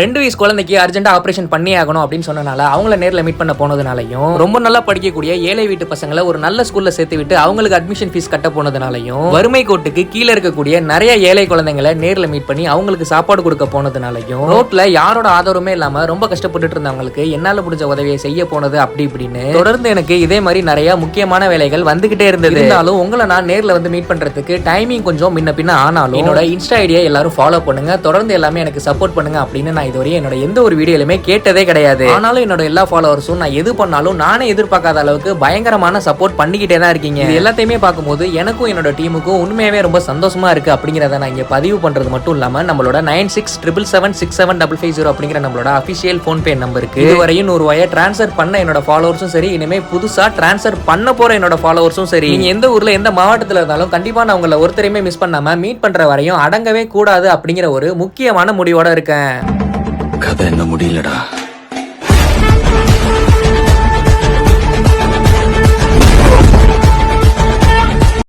ரெண்டு வயசு குழந்தைக்கு அர்ஜென்ட்டா ஆப்ரேஷன் பண்ணி ஆகணும் அப்படின்னு சொன்னனால அவங்கள நேரில் மீட் பண்ண போனதுனாலையும் ரொம்ப நல்லா படிக்கக்கூடிய ஏழை வீட்டு பசங்களை ஒரு நல்ல ஸ்கூலில் சேர்த்து விட்டு அவங்களுக்கு அட்மிஷன் ஃபீஸ் கட்ட போனதுனாலையும் வறுமை கோட்டுக்கு கீழே இருக்கக்கூடிய நிறைய ஏழை குழந்தைங்களை நேரில் மீட் பண்ணி அவங்களுக்கு சாப்பாடு கொடுக்க போனதுனாலையும் ரோட்ல யாரோட ஆதரவுமே இல்லாமல் ரொம்ப கஷ்டப்பட்டுட்டு இருந்தவங்களுக்கு என்னால் முடிஞ்ச உதவியை செய்ய போனது அப்படி இப்படின்னு தொடர்ந்து எனக்கு இதே மாதிரி நிறைய முக்கியமான வேலைகள் வந்துகிட்டே இருந்தது. இருந்தாலும் உங்களை நான் நேரில் வந்து மீட் பண்ணுறதுக்கு டைமிங் கொஞ்சம் முன்ன பின்ன ஆனாலும் என்னோட இன்ஸ்டா ஐடியா எல்லாரும் ஃபாலோ பண்ணுங்க. தொடர்ந்து எல்லாமே எனக்கு சப்போர்ட் பண்ணுங்க அப்படின்னு நான் இதுவரையும் என்னோட எந்த ஒரு வீடியோலுமே கேட்டதே கிடையாது. ஆனாலும் என்னோட எல்லா ஃபாலோவர்ஸும் நான் எது பண்ணாலும் நானே எதிர்பார்க்காத அளவுக்கு பயங்கரமான சப்போர்ட் பண்ணிக்கிட்டே தான் இருக்கீங்க. இது எல்லாத்தையுமே பார்க்கும்போது எனக்கும் என்னோட டீமுக்கும் உண்மையாவே ரொம்ப சந்தோஷமா இருக்கு அப்படிங்கிறத நான் இங்கே பதிவு பண்றது மட்டும் இல்லாம நம்மளோட nine six triple seven six seven double five zero அப்படிங்கிற நம்மளோட அஃபிஷியல் ஃபோன்பே நம்பருக்கு இதுவரையும் நூறு ரூபாயை ட்ரான்ஸ்ஃபர் பண்ண என்னோட ஃபாலோவர்ஸும் சரி இனிமே புதுசா ட்ரான்ஸ்ஃபர் பண்ண போற என்னோட ஃபாலோவர்ஸும் சரி. நீங்க எந்த ஊர்ல எந்த மாவட்டத்தில் இருந்தாலும் கண்டிப்பா நான் உங்களை ஒருத்தரையுமே மிஸ் பண்ணாம மீட் பண்ற வரையும் அடங்கவே கூடாது அப்படிங்கிற ஒரு முக்கியமான முடிவோட இருக்கேன். கதை என்ன முடியலடா.